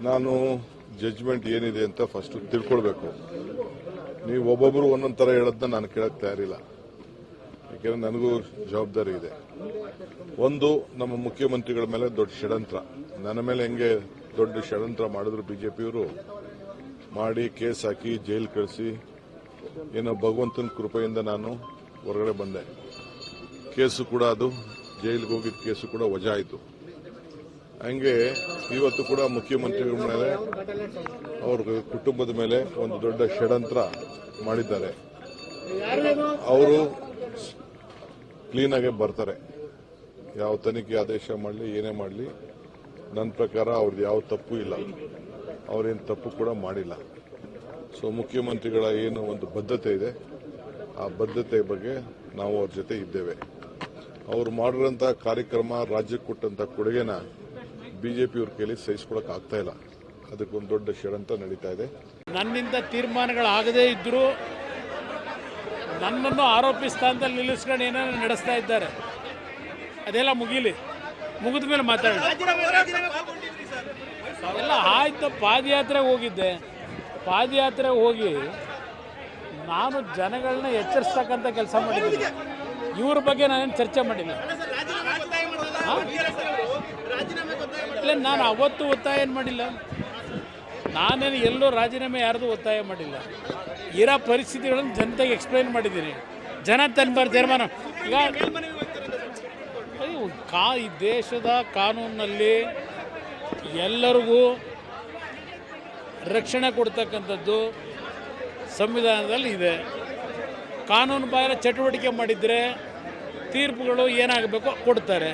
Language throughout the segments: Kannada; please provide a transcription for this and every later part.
ನಾನು ಜಡ್ಜ್ಮೆಂಟ್ ಏನಿದೆ ಅಂತ ಫಸ್ಟ್ ತಿಳ್ಕೊಳ್ಬೇಕು. ನೀವು ಒಬ್ಬೊಬ್ರು ಒಂದೊಂದು ಥರ ಹೇಳೋದನ್ನ ನಾನು ಕೇಳಕ್ ತಯಾರಿಲ್ಲ. ಯಾಕೆಂದ್ರೆ ನನಗೂ ಜವಾಬ್ದಾರಿ ಇದೆ. ಒಂದು, ನಮ್ಮ ಮುಖ್ಯಮಂತ್ರಿಗಳ ಮೇಲೆ ದೊಡ್ಡ ಷಡ್ಯಂತ್ರ. ನನ್ನ ಮೇಲೆ ಹೆಂಗೆ ದೊಡ್ಡ ಷಡ್ಯಂತ್ರ ಮಾಡಿದ್ರು ಬಿಜೆಪಿಯವರು, ಮಾಡಿ ಕೇಸ್ ಹಾಕಿ ಜೈಲ್ ಕಳಿಸಿ, ಏನೋ ಭಗವಂತನ ಕೃಪೆಯಿಂದ ನಾನು ಹೊರಗಡೆ ಬಂದೆ. ಕೇಸು ಕೂಡ ಅದು, ಜೈಲಿಗೆ ಹೋಗಿದ್ದ ಕೇಸು ಕೂಡ ವಜಾ ಆಯಿತು ಹಂಗೆ ಇವತ್ತು ಕೂಡ ಮುಖ್ಯಮಂತ್ರಿಗಳ ಮೇಲೆ, ಅವ್ರ ಕುಟುಂಬದ ಮೇಲೆ ಒಂದು ದೊಡ್ಡ ಷಡಂತ್ರ ಮಾಡಿದ್ದಾರೆ. ಅವರು ಕ್ಲೀನಾಗೆ ಬರ್ತಾರೆ. ಯಾವ ತನಿಖೆ ಆದೇಶ ಮಾಡಲಿ, ಏನೇ ಮಾಡಲಿ, ನನ್ನ ಪ್ರಕಾರ ಅವ್ರದ್ದು ಯಾವ ತಪ್ಪು ಇಲ್ಲ. ಅವ್ರೇನು ತಪ್ಪು ಕೂಡ ಮಾಡಿಲ್ಲ. ಸೊ ಮುಖ್ಯಮಂತ್ರಿಗಳ ಏನು ಒಂದು ಬದ್ಧತೆ ಇದೆ, ಆ ಬದ್ಧತೆ ಬಗ್ಗೆ ನಾವು ಅವ್ರ ಜೊತೆ ಇದ್ದೇವೆ. ಅವರು ಮಾಡಿರೋಂಥ ಕಾರ್ಯಕ್ರಮ, ರಾಜ್ಯಕ್ಕೆ ಕೊಟ್ಟಂತ ಕೊಡುಗೆನ ಬಿಜೆಪಿಯವ್ರ ಕೈಲಿ ಸಹಿಸ್ಕೊಳಕ್ ಆಗ್ತಾ ಇಲ್ಲ. ಅದಕ್ಕೊಂದು ದೊಡ್ಡ ಷಡಂತ ನಡೀತಾ ಇದೆ. ನನ್ನಿಂದ ತೀರ್ಮಾನಗಳಾಗದೇ ಇದ್ದರೂ ನನ್ನನ್ನು ಆರೋಪಿ ಸ್ಥಾನದಲ್ಲಿ ನಿಲ್ಲಿಸ್ಕೊಂಡು ಏನೇನೋ ನಡೆಸ್ತಾ ಇದ್ದಾರೆ. ಅದೆಲ್ಲ ಮುಗೀಲಿ. ಮುಗಿದ ಮೇಲೆ ಮಾತಾಡೋಣ. ಎಲ್ಲ ಆಯ್ತು ಪಾದಯಾತ್ರೆ ಹೋಗಿದ್ದೆ. ಪಾದಯಾತ್ರೆ ಹೋಗಿ ನಾನು ಜನಗಳನ್ನ ಎಚ್ಚರಿಸ್ತಕ್ಕಂಥ ಕೆಲಸ ಮಾಡಿದ್ದೀನಿ. ಇವ್ರ ಬಗ್ಗೆ ನಾನೇನು ಚರ್ಚೆ ಮಾಡಿಲ್ಲ. ನಾನು ಅವತ್ತು ಒತ್ತಾಯ ಏನು ಮಾಡಿಲ್ಲ. ನಾನೇನು ಎಲ್ಲೂ ರಾಜೀನಾಮೆ ಯಾರ್ದು ಒತ್ತಾಯ ಮಾಡಿಲ್ಲ. ಇರೋ ಪರಿಸ್ಥಿತಿಗಳನ್ನು ಜನತೆಗೆ ಎಕ್ಸ್ಪ್ಲೈನ್ ಮಾಡಿದ್ದೀನಿ. ಜನ ತನ್ಬಾರ ತೀರ್ಮಾನ. ಈಗ ಕಾ, ಈ ದೇಶದ ಕಾನೂನಿನಲ್ಲಿ ಎಲ್ಲರಿಗೂ ರಕ್ಷಣೆ ಕೊಡ್ತಕ್ಕಂಥದ್ದು ಸಂವಿಧಾನದಲ್ಲಿ ಇದೆ. ಕಾನೂನು ಬಾಹಿರ ಚಟುವಟಿಕೆ ಮಾಡಿದರೆ ತೀರ್ಪುಗಳು ಏನಾಗಬೇಕೋ ಕೊಡ್ತಾರೆ.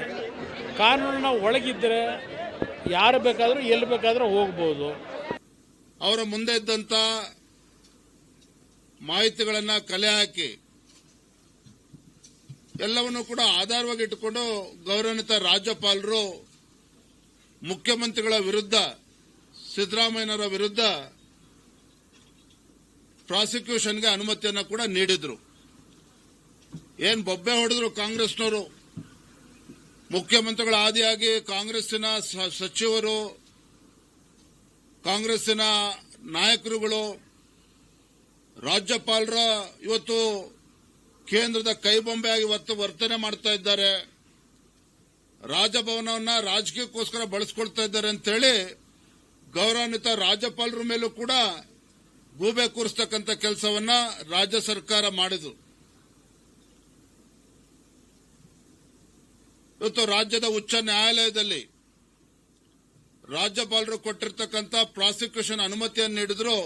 ಕಾನೂನಿನ ಒಳಗಿದ್ದರೆ ಯಾರು ಬೇಕಾದರೂ, ಎಲ್ಲಿ ಬೇಕಾದರೂ ಹೋಗ್ಬೋದು. ಅವರ ಮುಂದೆ ಇದ್ದಂಥ ಮಾಹಿತಿಗಳನ್ನು ಕಲೆ ಹಾಕಿ, ಎಲ್ಲವನ್ನು ಕೂಡ ಆಧಾರವಾಗಿ ಇಟ್ಟುಕೊಂಡು ಗೌರವಾನ್ವಿತ ರಾಜ್ಯಪಾಲರು, ಮುಖ್ಯಮಂತ್ರಿಗಳ ವಿರುದ್ಧ, ಸಿದ್ದರಾಮಯ್ಯನವರ ವಿರುದ್ಧ ಪ್ರಾಸಿಕ್ಯೂಷನ್ಗೆ ಅನುಮತಿಯನ್ನು ಕೂಡ ನೀಡಿದ್ರು. ಏನ್ ಬೊಬ್ಬೆ ಹೊಡೆದ್ರು ಕಾಂಗ್ರೆಸ್ನವರು. ಮುಖ್ಯಮಂತ್ರಿಗಳ ಆದಿಯಾಗಿ ಕಾಂಗ್ರೆಸ್ಸಿನ ಸಚಿವರು, ಕಾಂಗ್ರೆಸ್ಸಿನ ನಾಯಕರುಗಳು, ರಾಜ್ಯಪಾಲರ ಇವತ್ತು ಕೇಂದ್ರದ ಕೈಬೊಂಬೆಯಾಗಿ ಇವತ್ತು ವರ್ತನೆ ಮಾಡ್ತಾ ಇದ್ದಾರೆ. ರಾಜಭವನವನ್ನ ರಾಜಕೀಯಕ್ಕೋಸ್ಕರ ಬಳಸ್ಕೊಳ್ತಾ ಇದ್ದಾರೆ ಅಂತೇಳಿ ಗೌರವಾನ್ವಿತ ರಾಜ್ಯಪಾಲರ ಮೇಲೂ ಕೂಡ ಗೂಬೆ ಕೂರಿಸ್ತಕ್ಕಂಥ ಕೆಲಸವನ್ನ ರಾಜ್ಯ ಸರ್ಕಾರ ಮಾಡಿತು ಇವತ್ತು ರಾಜ್ಯದ ಉಚ್ಚ ನ್ಯಾಯಾಲಯದಲ್ಲಿ ರಾಜ್ಯಪಾಲರು ಕೊಟ್ಟಿರ್ತಕ್ಕಂಥ ಪ್ರಾಸಿಕ್ಯೂಷನ್ ಅನುಮತಿಯನ್ನು ನೀಡಿದ್ರು.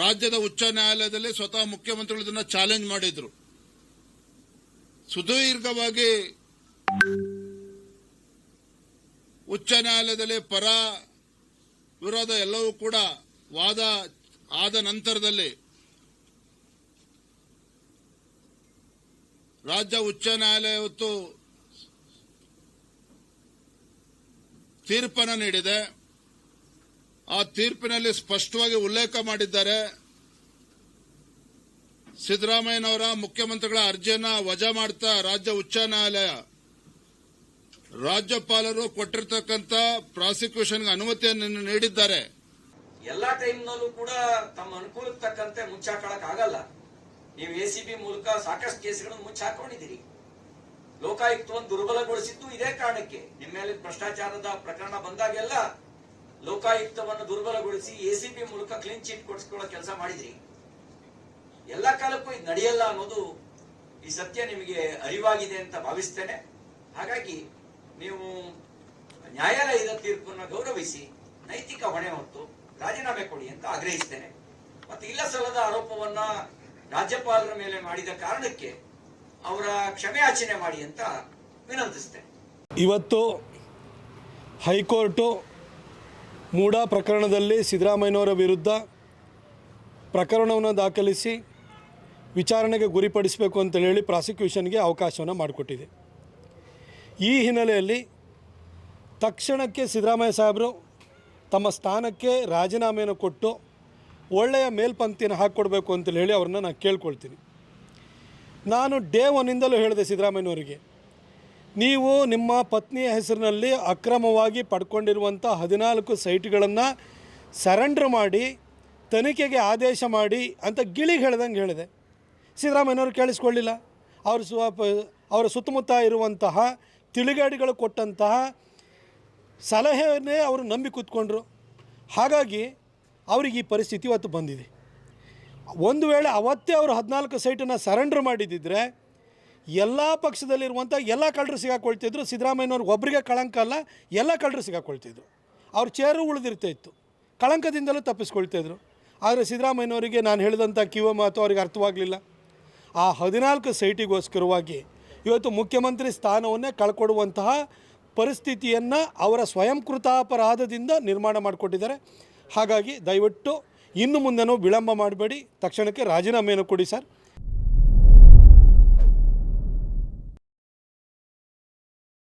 ರಾಜ್ಯದ ಉಚ್ಚ ನ್ಯಾಯಾಲಯದಲ್ಲಿ ಸ್ವತಃ ಮುಖ್ಯಮಂತ್ರಿಗಳು ಇದನ್ನ ಚಾಲೆಂಜ್ ಮಾಡಿದ್ರು. ಸುದೀರ್ಘವಾಗಿ ಉಚ್ಚ ನ್ಯಾಯಾಲಯದಲ್ಲಿ ಪರ ವಿರೋಧ ಎಲ್ಲವೂ ಕೂಡ ವಾದ ಆದ ನಂತರದಲ್ಲಿ ರಾಜ್ಯ ಉಚ್ಚ ನ್ಯಾಯಾಲಯ ಇವತ್ತು ತೀರ್ಪನ್ನು ನೀಡಿದೆ. ಆ ತೀರ್ಪಿನಲ್ಲಿ ಸ್ಪಷ್ಟವಾಗಿ ಉಲ್ಲೇಖ ಮಾಡಿದ್ದಾರೆ. ಸಿದ್ದರಾಮಯ್ಯನವರ ಮುಖ್ಯಮಂತ್ರಿಗಳ ಅರ್ಜಿಯನ್ನ ವಜಾ ಮಾಡ್ತಾ ರಾಜ್ಯ ಉಚ್ಚ ನ್ಯಾಯಾಲಯ ರಾಜ್ಯಪಾಲರು ಕೊಟ್ಟಿರ್ತಕ್ಕಂಥ ಪ್ರಾಸಿಕ್ಯೂಷನ್ಗೆ ಅನುಮತಿಯನ್ನು ನೀಡಿದ್ದಾರೆ. ಎಲ್ಲಾ ಟೈಮ್ನಲ್ಲೂ ಕೂಡ ತಮ್ಮ ಅನುಕೂಲಕ್ಕೆ ತಕ್ಕಂತೆ ಮುಚ್ಚಾಕೊಳ್ಳಕ್ಕಾಗಲ್ಲ ನೀವು ಎಸಿಬಿ ಮೂಲಕ ಸಾಕಷ್ಟು ಕೇಸ್ಗಳನ್ನು ಮುಚ್ಚಾಕೊಂಡಿದ್ದೀರಿ. ಲೋಕಾಯುಕ್ತವನ್ನು ದುರ್ಬಲಗೊಳಿಸಿದ್ದು ಇದೇ ಕಾರಣಕ್ಕೆ. ನಿಮ್ಮ ಮೇಲೆ ಭ್ರಷ್ಟಾಚಾರದ ಪ್ರಕರಣ ಬಂದಾಗೆಲ್ಲ ಲೋಕಾಯುಕ್ತವನ್ನು ದುರ್ಬಲಗೊಳಿಸಿ ಎಸಿಬಿ ಮೂಲಕ ಕ್ಲೀನ್ ಚೀಟ್ ಕೊಡಿಸ್ಕೊಳ್ಳೋ ಕೆಲಸ ಮಾಡಿದ್ರಿ. ಎಲ್ಲ ಕಾಲಕ್ಕೂ ಇದು ನಡೆಯಲ್ಲ ಅನ್ನೋದು ಈ ಸತ್ಯ ನಿಮಗೆ ಅರಿವಾಗಿದೆ ಅಂತ ಭಾವಿಸ್ತೇನೆ. ಹಾಗಾಗಿ ನೀವು ನ್ಯಾಯಾಲಯದ ತೀರ್ಪನ್ನು ಗೌರವಿಸಿ ನೈತಿಕ ಹೊಣೆ ಹೊತ್ತು ರಾಜೀನಾಮೆ ಕೊಡಿ ಅಂತ ಆಗ್ರಹಿಸ್ತೇನೆ. ಮತ್ತೆ ಇಲ್ಲ ಸಲ್ಲದ ಆರೋಪವನ್ನ ರಾಜ್ಯಪಾಲರ ಮೇಲೆ ಮಾಡಿದ ಕಾರಣಕ್ಕೆ ಅವರ ಕ್ಷಮೆಯಾಚನೆ ಮಾಡಿ ಅಂತ ವಿನಂತಿಸ್ತೇನೆ. ಇವತ್ತು ಹೈಕೋರ್ಟು ಮೂಡ ಪ್ರಕರಣದಲ್ಲಿ ಸಿದ್ದರಾಮಯ್ಯನವರ ವಿರುದ್ಧ ಪ್ರಕರಣವನ್ನು ದಾಖಲಿಸಿ ವಿಚಾರಣೆಗೆ ಗುರಿಪಡಿಸಬೇಕು ಅಂತ ಹೇಳಿ ಪ್ರಾಸಿಕ್ಯೂಷನ್ಗೆ ಅವಕಾಶವನ್ನು ಮಾಡಿಕೊಟ್ಟಿದೆ. ಈ ಹಿನ್ನೆಲೆಯಲ್ಲಿ ತಕ್ಷಣಕ್ಕೆ ಸಿದ್ದರಾಮಯ್ಯ ಸಾಹೇಬರು ತಮ್ಮ ಸ್ಥಾನಕ್ಕೆ ರಾಜೀನಾಮೆಯನ್ನು ಕೊಟ್ಟು ಒಳ್ಳೆಯ ಮೇಲ್ಪಂಕ್ತಿಯನ್ನು ಹಾಕ್ಕೊಡ್ಬೇಕು ಅಂತ ಹೇಳಿ ಅವ್ರನ್ನ ನಾನು ಕೇಳ್ಕೊಳ್ತೀನಿ. ನಾನು ಡೇ ಒನ್ನಿಂದಲೂ ಹೇಳಿದೆ ಸಿದ್ದರಾಮಯ್ಯನವರಿಗೆ, ನೀವು ನಿಮ್ಮ ಪತ್ನಿಯ ಹೆಸರಿನಲ್ಲಿ ಅಕ್ರಮವಾಗಿ ಪಡ್ಕೊಂಡಿರುವಂಥ ಹದಿನಾಲ್ಕು ಸೈಟ್ಗಳನ್ನು ಸರೆಂಡ್ರ್ ಮಾಡಿ, ತನಿಖೆಗೆ ಆದೇಶ ಮಾಡಿ ಅಂತ ಗಿಳಿಗೆ ಹೇಳ್ದಂಗೆ ಹೇಳಿದೆ. ಸಿದ್ದರಾಮಯ್ಯನವರು ಕೇಳಿಸ್ಕೊಳ್ಳಿಲ್ಲ. ಅವರು ಸ್ವ ಅವರ ಸುತ್ತಮುತ್ತ ಇರುವಂತಹ ತಿಳಿಗಾಡಿಗಳು ಕೊಟ್ಟಂತಹ ಸಲಹೆಯನ್ನೇ ಅವರು ನಂಬಿ ಕೂತ್ಕೊಂಡ್ರು. ಹಾಗಾಗಿ ಅವ್ರಿಗೆ ಈ ಪರಿಸ್ಥಿತಿ ಇವತ್ತು ಬಂದಿದೆ. ಒಂದು ವೇಳೆ ಅವತ್ತೇ ಅವರು ಹದಿನಾಲ್ಕು ಸೈಟನ್ನು ಸರೆಂಡರ್ ಮಾಡಿದ್ದಿದ್ರೆ, ಎಲ್ಲ ಪಕ್ಷದಲ್ಲಿರುವಂಥ ಎಲ್ಲ ಕಳ್ಳರು ಸಿಗಾಕೊಳ್ತಿದ್ರು. ಸಿದ್ದರಾಮಯ್ಯನವ್ರಿಗೆ ಒಬ್ಬರಿಗೆ ಕಳಂಕ ಅಲ್ಲ, ಎಲ್ಲ ಕಳ್ಳರು ಸಿಗಾಕೊಳ್ತಿದ್ರು. ಅವ್ರ ಚೇರು ಉಳಿದಿರ್ತಾಯಿತ್ತು ಕಳಂಕದಿಂದಲೂ ತಪ್ಪಿಸ್ಕೊಳ್ತಾಯಿದ್ರು ಆದರೆ ಸಿದ್ದರಾಮಯ್ಯನವರಿಗೆ ನಾನು ಹೇಳಿದಂಥ ಕಿವ ಮಾತು ಅವ್ರಿಗೆ ಅರ್ಥವಾಗಲಿಲ್ಲ. ಆ ಹದಿನಾಲ್ಕು ಸೈಟಿಗೋಸ್ಕರವಾಗಿ ಇವತ್ತು ಮುಖ್ಯಮಂತ್ರಿ ಸ್ಥಾನವನ್ನೇ ಕಳ್ಕೊಡುವಂತಹ ಪರಿಸ್ಥಿತಿಯನ್ನು ಅವರ ಸ್ವಯಂಕೃತಾಪರಾಧದಿಂದ ನಿರ್ಮಾಣ ಮಾಡಿಕೊಟ್ಟಿದ್ದಾರೆ. ಹಾಗಾಗಿ ದಯವಿಟ್ಟು ಇನ್ನು ಮುಂದೆನೂ ವಿಳಂಬ ಮಾಡಬೇಡಿ. ತಕ್ಷಣಕ್ಕೆ ರಾಜೀನಾಮೆಯನ್ನು ಕೊಡಿ ಸರ್.